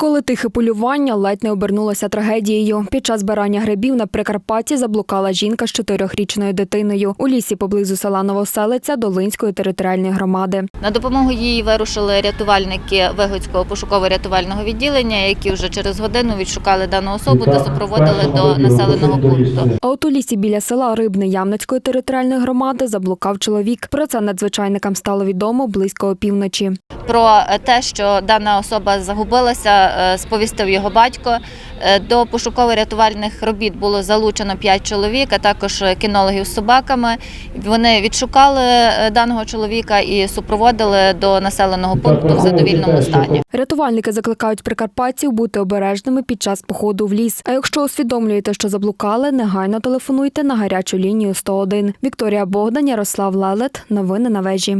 Коли тихе полювання ледь не обернулося трагедією. Під час збирання грибів на Прикарпатті заблукала жінка з чотирьохрічною дитиною у лісі поблизу села Новоселиця Долинської територіальної громади. На допомогу їй вирушили рятувальники Вигодського пошуково-рятувального відділення, які вже через годину відшукали дану особу та супроводили до населеного пункту. А от у лісі біля села Рибне Ямницької територіальної громади заблукав чоловік. Про це надзвичайникам стало відомо близько опівночі. Про те, що дана особа загубилася, е, сповістив його батько. Е, До пошуково-рятувальних робіт було залучено 5 чоловік, а також кінологів з собаками. Вони відшукали е, даного чоловіка і супроводили до населеного пункту в задовільному стані. Рятувальники закликають прикарпатців бути обережними під час походу в ліс. А якщо усвідомлюєте, що заблукали, негайно телефонуйте на гарячу лінію 101. Вікторія Богдан, Ярослав Лелет. Новини на вежі.